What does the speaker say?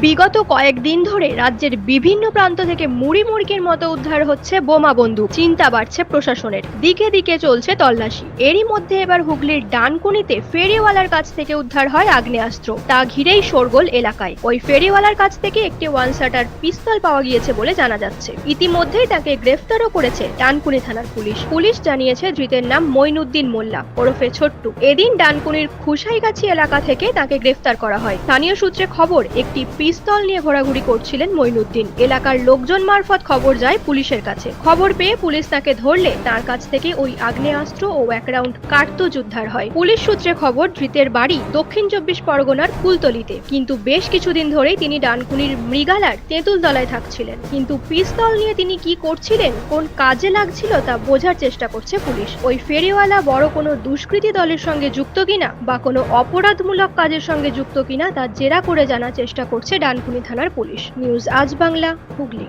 বিগত কয়েকদিন ধরে রাজ্যের বিভিন্ন প্রান্ত থেকে মুড়ি মুড়কির মতো উদ্ধার হচ্ছে বোমা বন্দুক। চিন্তা বাড়ছে প্রশাসনের। দিকে দিকে চলছে তল্লাশি। এরই মধ্যে এবার হুগলির ডানকুনিতে ফেরিওয়ালার কাছ থেকে উদ্ধার হয় আগ্নেয়াস্ত্র। তা ঘিরেই শোরগোল এলাকায়। ওই ফেরিওয়ালার কাছ থেকে একটি ওয়ান শাটার পিস্তল পাওয়া গিয়েছে বলে জানা যাচ্ছে। ইতিমধ্যেই তাকে গ্রেফতারও করেছে ডানকুনি থানার পুলিশ। পুলিশ জানিয়েছে ধৃতের নাম মইনুদ্দিন মোল্লা। ওরফে ছোট্টু। এদিন ডানকুনির খুশাইগাছি এলাকা থেকে তাকে গ্রেফতার করা হয়। স্থানীয় সূত্রে খবর, একটি পিস্তল নিয়ে ঘোরাঘুরি করছিলেন মইনুদ্দিন। এলাকার লোকজন মারফত খবর যায় পুলিশের কাছে। খবর পেয়ে পুলিশ তাকে ধরলে তার কাছ থেকে ওই আগ্নেয়াস্ত্র ও এক রাউন্ড কার্তুজ উদ্ধার হয়। পুলিশ সূত্রে খবর, ধৃতের বাড়ি দক্ষিণ চব্বিশ পরগনার কুলতলিতে কিন্তু বেশ কিছুদিন ধরেই তিনি ডানকুনির মৃগালার তেঁতুলতলায় থাকছিলেন। কিন্তু পিস্তল নিয়ে তিনি কি করছিলেন, কোন কাজে লাগছিল তা বোঝার চেষ্টা করছে পুলিশ। ওই ফেরিওয়ালা বড় কোনো দুষ্কৃতী দলের সঙ্গে যুক্ত কিনা বা কোনো অপরাধমূলক কাজের সঙ্গে যুক্ত কিনা তা জেরা করে জানার চেষ্টা করছে ডানকুনি থানার পুলিশ। নিউজ আজ বাংলা হুগলি।